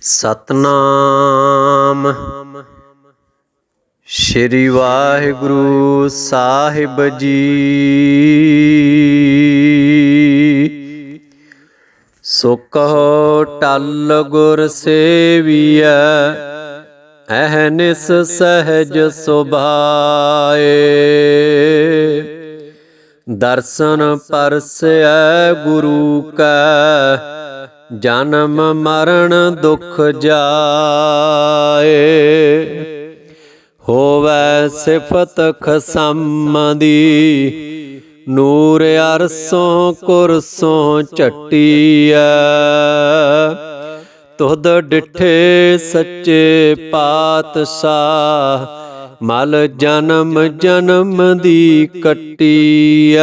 ਸਤਨਾਮ। ਸ਼੍ਰੀ ਵਾਹਿਗੁਰੂ ਸਾਹਿਬ ਜੀ। ਸੁਕਹੁ ਟਲ ਗੁਰ ਸੇਵੀਐ, ਅਹਨਿਸ ਸਹਿਜ ਸੁਭਾਏ। ਦਰਸ਼ਨ ਪਰਸੈ ਗੁਰੂ ਕੈ ਜਨਮ ਮਰਨ ਦੁਖ ਜਾਏ, ਹੋਵੇ ਸਿਫਤ ਖਸਮ ਦੀ ਨੂਰ ਅਰਸੋਂ ਕੁਰਸੋਂ ਝਟੀਐ। ਤੁਧ ਡਿਠੇ ਸੱਚੇ ਪਾਤਸ਼ਾਹ, ਮਲ ਜਨਮ ਜਨਮ ਦੀ ਕੱਟੀਐ।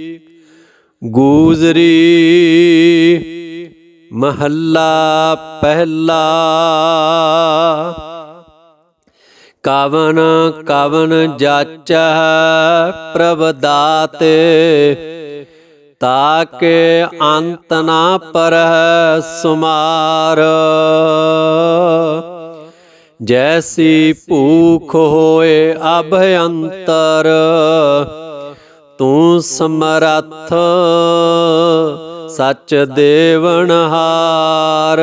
ਗੂਜਰੀ ਮਹੱਲਾ ਪਹਿਲਾ। ਕਵਨ ਕਵਨ ਜਾਚ ਪ੍ਰਭ ਦਾਤੇ, ਤਾਕੇ ਅੰਤ ਨਾ ਪਰਹਿ ਸੁਮਾਰ। ਜੈਸੀ ਭੂਖ ਹੋਏ ਅਭਯੰਤਰ ਤੂੰ ਸਮਰੱਥ, ਸੱਚ ਦੇਵਨ ਹਾਰ।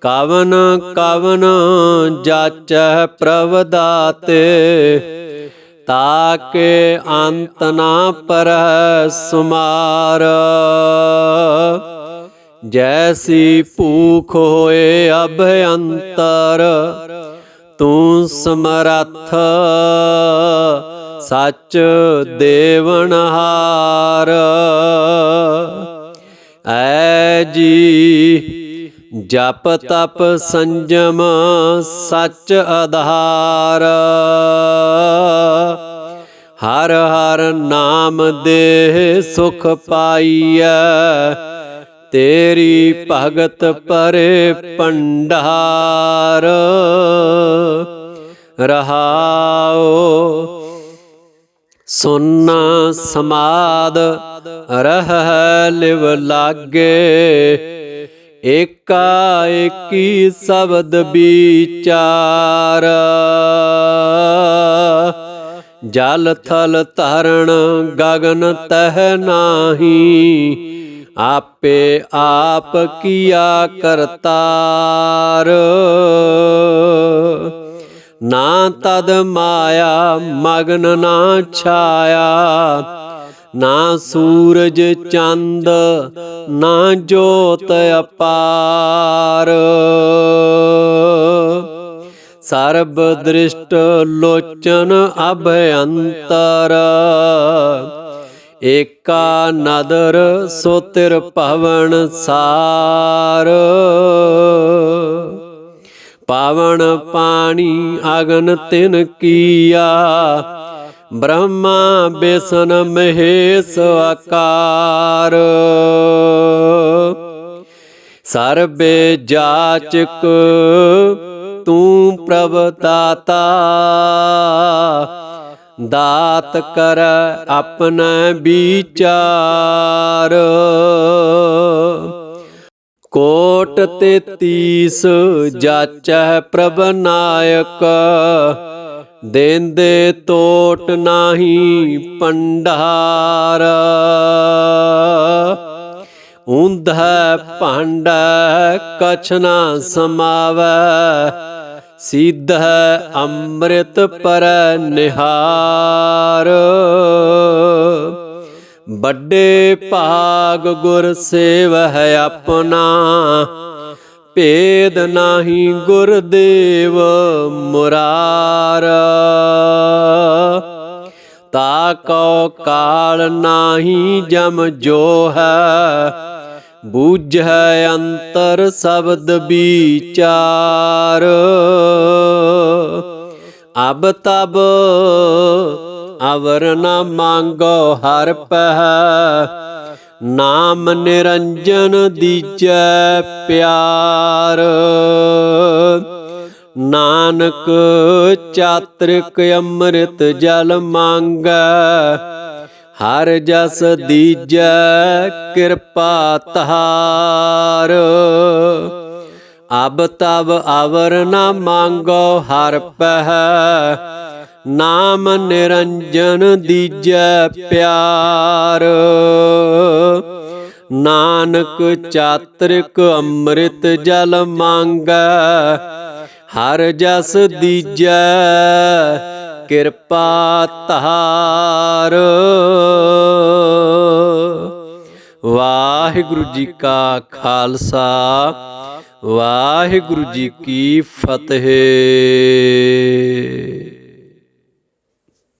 ਕਵਨ ਕਵਨ ਜਾਚੈ ਪ੍ਰਭ ਦਾਤੇ, ਤਾਕੇ ਅੰਤ ਨਾ ਪਰਹਿ ਸੁਮਾਰ। ਜੈਸੀ ਭੂਖ ਹੋਏ ਅਭਯੰਤਰ ਤੂੰ ਸਮਰੱਥ ਸੱਚ ਦੇਵਨ ਹਾਰ। ਐ ਜੀ, ਜਪ ਤਪ ਸੰਜਮ ਸੱਚ ਆਧਾਰ। ਹਰ ਹਰ ਨਾਮ ਦੇ ਸੁਖ ਪਾਈਐ, ਤੇਰੀ ਭਗਤ ਪਰੇ ਪੰਡਾਰ ਰਹਾਓ ਸੁਨ ਸਮਾਦ ਰਹਿ ਲਿਵ ਲਾਗੇ। ਏਕਾ ਏਕੀ ਸ਼ਬਦ ਵਿਚਾਰ। ਜਲ ਥਲ ਧਰਣ ਗਗਨ ਤਹਿ ਨਾਹੀ। ਆਪੇ ਆਪ ਕੀਆ ਕਰਤਾਰ। ਨਾ ਤਦ ਮਾਇਆ ਮਗਨ ਨਾ ਛਾਇਆ, ਨਾ ਸੂਰਜ ਚੰਦ, ਨਾ ਜੋਤ ਅਪਾਰ। ਸਰਬ ਦ੍ਰਿਸ਼ਟ ਲੋਚਨ ਅਭਯੰਤਰ ਏਕਾ ਨਦਰ ਸੋ ਤਿਰ ਭਵਨ ਸਾਰ। ਪਾਵਨ ਪਾਣੀ ਅਗਨ ਤਿਨ ਕੀਆ। ਬ੍ਰਹਮਾ ਬੇਸਨ ਮਹੇਸ਼ ਆਕਾਰ। ਸਰਬੇ ਜਾਚਕ ਤੂੰ ਪ੍ਰਭ ਦਾਤਾ। ਦਾਤ ਕਰ ਆਪਣਾ ਵਿਚਾਰ। ਕੋਟ ਤੇ ਤੀਸ ਜਾਚੈ ਪ੍ਰਭ ਨਾਇਕ। ਦੇਂਦੇ ਤੋਟ ਨਾਹੀ ਪੰਡਾਰ ਉਂਧੈ ਭਾਂਡ ਕਛ ਨਾ ਸਮਾਵੈ ਸਿੱਧੈ ਅੰਮ੍ਰਿਤ ਪਰ ਨਿਹਾਰ। ਵੱਡੇ ਭਾਗ ਗੁਰ ਸੇਵ ਹੈ ਆਪਣਾ, ਭੇਦ ਨਾਹੀ ਗੁਰਦੇਵ ਮੁਰਾਰ। ਤਾ ਕੋ ਕਾਲ ਨਾਹੀ ਜਮ ਜੋ ਹੈ ਬੂਝ ਹੈ ਅੰਤਰ ਸ਼ਬਦ ਵਿਚਾਰ। ਅਬ ਤਬ ਅਵਰ ਨ ਮੰਗੋ ਹਰ ਪਹਿ। ਨਾਮ ਨਿਰੰਜਨ ਦੀਜੈ ਪਿਆਰ। ਨਾਨਕ ਚਾਤ੍ਰਿਕ ਅੰਮ੍ਰਿਤ ਜਲ ਮੰਗੈ। ਹਰ ਜਸ ਦੀਜੈ ਕਿਰਪਾ ਤਹਾਰ। ਅਬ ਤਬ ਅਵਰ ਨਾ ਮੰਗੋ ਹਰ ਪਹਿ। ਨਾਮ ਨਿਰੰਜਨ ਦੀਜੈ ਪਿਆਰ। ਨਾਨਕ ਚਾਤ੍ਰਿਕ ਅੰਮ੍ਰਿਤ ਜਲ ਮੰਗੈ, ਹਰ ਜਸ ਦੀਜੈ ਕਿਰਪਾ ਧਾਰ। ਵਾਹਿਗੁਰੂ ਜੀ ਕਾ ਖਾਲਸਾ, ਵਾਹਿਗੁਰੂ ਜੀ ਕੀ ਫਤਿਹ।